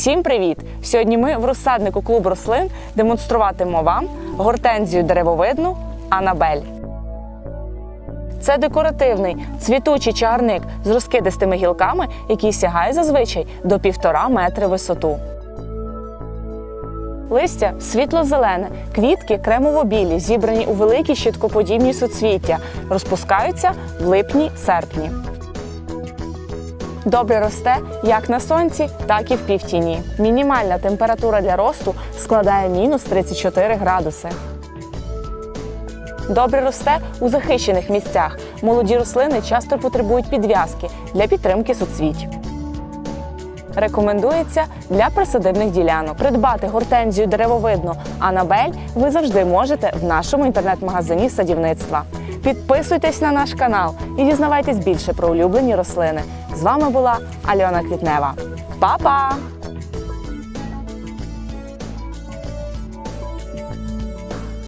Всім привіт! Сьогодні ми в розсаднику клуб рослин демонструватимемо вам гортензію деревовидну Анабель. Це декоративний цвітучий чагарник з розкидистими гілками, який сягає зазвичай до півтора метри висоту. Листя світло-зелене, квітки кремово-білі, зібрані у великі щиткоподібні суцвіття, розпускаються в липні-серпні. Добре росте як на сонці, так і в півтіні. Мінімальна температура для росту складає мінус 34 градуси. Добре росте у захищених місцях. Молоді рослини часто потребують підв'язки для підтримки суцвіть. Рекомендується для присадибних ділянок. Придбати гортензію деревовидну Анабель ви завжди можете в нашому інтернет-магазині садівництва. Підписуйтесь на наш канал і дізнавайтесь більше про улюблені рослини. З вами була Альона Квітнева. Па-па!